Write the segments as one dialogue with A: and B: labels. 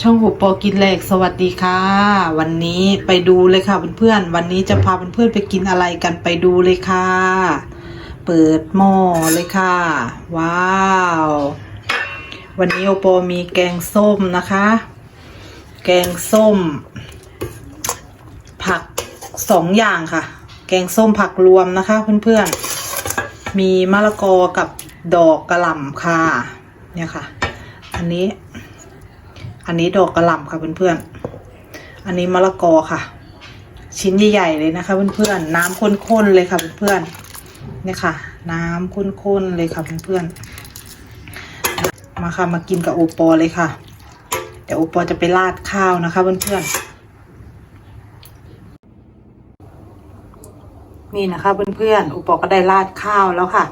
A: ช่องหัวปอกินแหลกสวัสดีค่ะ วันนี้ไปดูเลยค่ะเพื่อนๆวันนี้จะพาเพื่อนๆไปกินอะไรกันไปดูเลยค่ะ เปิดหม้อเลยค่ะ ว้าว วันนี้โอปอมีแกงส้มนะคะ แกงส้ม ผักสองอย่างค่ะ แกงส้มผักรวมนะคะเพื่อนๆมีมะละกอกับดอกกระหล่ำค่ะ เนี่ยค่ะ อันนี้ อันนี้ดอกกระหล่ำค่ะเพื่อนๆ อันนี้มะละกอค่ะ ชิ้นใหญ่ๆเลยนะคะเพื่อนๆ น้ำข้นๆเลยค่ะเพื่อนๆเนี่ยค่ะ น้ำข้นๆเลยค่ะเพื่อนๆ มาค่ะมากินกับโอปอเลยค่ะ เดี๋ยวโอปอจะไปราดข้าวนะคะเพื่อนๆ นี่นะคะเพื่อนๆ โอปอก็ได้ราดข้าวแล้วค่ะ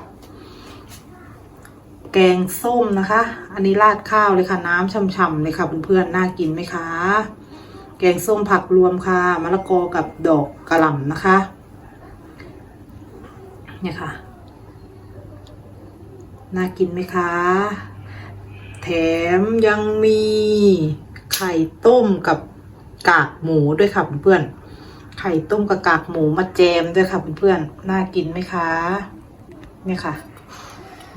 A: แกงส้มนะคะ อันนี้ราดข้าวเลยค่ะ น้ำช่ำๆเลยค่ะเพื่อนๆน่ากินไหมคะ แกงส้มผักรวมค่ะมะละกอกับดอกกระหล่ำนะคะ เนี่ยค่ะ น่ากินไหมคะ แถมยังมีไข่ต้มกับกากหมูด้วยค่ะเพื่อนๆ ไข่ต้มกับกากหมูมาแจมด้วยค่ะเพื่อนๆ น่ากินไหมคะ เนี่ยค่ะ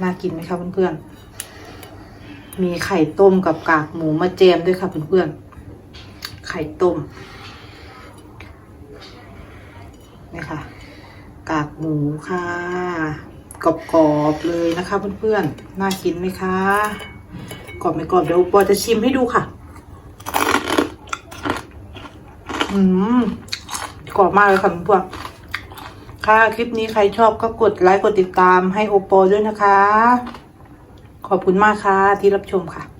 A: น่ากินไหมคะเพื่อนๆ มีไข่ต้มกับกากหมูมาแจมด้วยค่ะเพื่อนๆ ไข่ต้ม นี่ค่ะ กากหมูค่ะกรอบๆเลยนะคะเพื่อนๆ น่ากินไหมคะ กรอบไม่กรอบเดี๋ยวปอจะชิมให้ดูค่ะ อืม กรอบมากเลยค่ะเพื่อนๆ ค่ะ คลิปนี้ใครชอบก็กดไลค์กดติดตามให้โอปอด้วยนะคะ ขอบคุณมากค่ะที่รับชมค่ะ